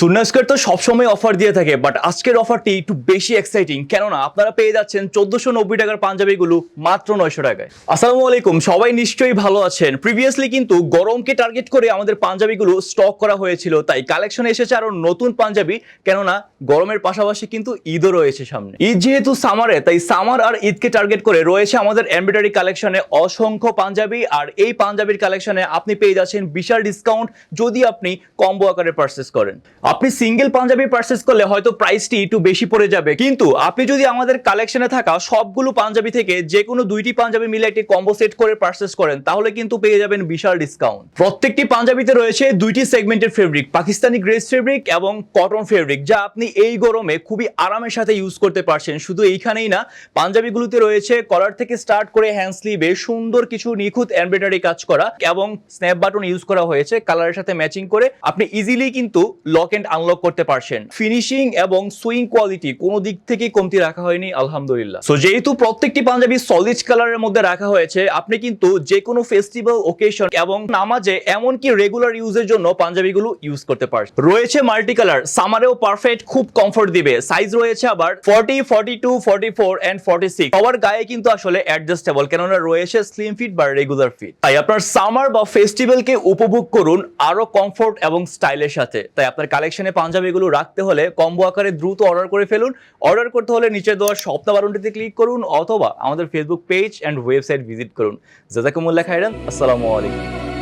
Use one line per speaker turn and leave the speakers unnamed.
সুন্নাস্কার তো সবসময় অফার দিয়ে থাকে বাট আজকের অফারটি একটু বেশি এক্সাইটিং কেননা আপনারা পেয়ে যাচ্ছেন চোদ্দশো নব্বই টাকার পাঞ্জাবিগুলো মাত্র নয়শো টাকায়। আসসালামু আলাইকুম, সবাই নিশ্চয়ই ভালো আছেন। প্রিভিয়াসলি কিন্তু গরমকে টার্গেট করে আমাদের পাঞ্জাবিগুলো স্টক করা হয়েছিল, তাই কালেকশনে এসেছে আরও নতুন পাঞ্জাবি, কেননা গরমের পাশাপাশি কিন্তু ঈদও রয়েছে সামনে। ঈদ যেহেতু সামারে তাই সামার আর ঈদকে টার্গেট করে রয়েছে আমাদের এমব্রয়ডারি কালেকশনে অসংখ্য পাঞ্জাবি, আর এই পাঞ্জাবির কালেকশনে আপনি পেয়ে যাচ্ছেন বিশাল ডিসকাউন্ট যদি আপনি কম্বো আকারে পারচেস করেন। আপনি সিঙ্গেল পাঞ্জাবি পারচেস করলে হয়তো প্রাইসটি একটু বেশি পড়ে যাবে। কিন্তু আপনি যদি আমাদের কালেকশনে থাকা সবগুলো পাঞ্জাবি থেকে যে কোনো দুইটি পাঞ্জাবি মিলে একটি কম্বো সেট করে পারচেস করেন, তাহলে কিন্তু পেয়ে যাবেন বিশাল ডিসকাউন্ট প্রত্যেকটি পাঞ্জাবিতে রয়েছে দুইটি সেগমেন্টের ফেব্রিক পাকিস্তানি গ্রেস ফেব্রিক এবং কটন ফেব্রিক যা আপনি এই গরমে খুবই আরামের সাথে ইউজ করতে পারছেন। শুধু এইখানেই না, পাঞ্জাবিগুলোতে রয়েছে কলার থেকে স্টার্ট করে হ্যান্ড স্লিভে সুন্দর কিছু নিখুঁত এমব্রয়ডারি কাজ করা এবং স্ন্যাপ বাটন ইউজ করা হয়েছে কালারের সাথে ম্যাচিং করে। আপনি ইজিলি কিন্তু লক এন্ড আনলক করতে পারছেন। ফিনিশিং এবং সুইং কোয়ালিটি কোনো দিক থেকেই কমতি রাখা হয়নি, আলহামদুলিল্লাহ। সো যেহেতু প্রত্যেকটি পাঞ্জাবি সলিড কালারের মধ্যে রাখা হয়েছে, আপনি কিন্তু যে কোনো ফেস্টিভ্যাল ওকেশন এবং নামাজে এমনকি রেগুলার ইউজের জন্য পাঞ্জাবিগুলো ইউজ করতে পারছেন। রয়েছে মাল্টি কালার সামারেও পারফেক্ট খুব কমফোর্ট দিবে। সাইজ রয়েছে আবার forty forty two forty four and forty six সবার গায়ে কিন্তু আসলে অ্যাডজাস্টেবল কেননা রয়েছে স্লিম ফিট বা রেগুলার ফিট তাই আপনার সামার বা ফেস্টিভ্যালকে উপভোগ করুন আরও কমফোর্ট এবং স্টাইলের সাথে। তাই আপনার কালেকশনে পাঞ্জাবিগুলো রাখতে হলে কম্বো আকারে দ্রুত অর্ডার করে ফেলুন। অর্ডার করতে হলে নিচে দেওয়া সপ্তাহ বারণটিতে ক্লিক করুন অথবা আমাদের Facebook page and website visit করুন। জাজাকুমুল্লাহ খাইরান আসসালামু আলাইকুম।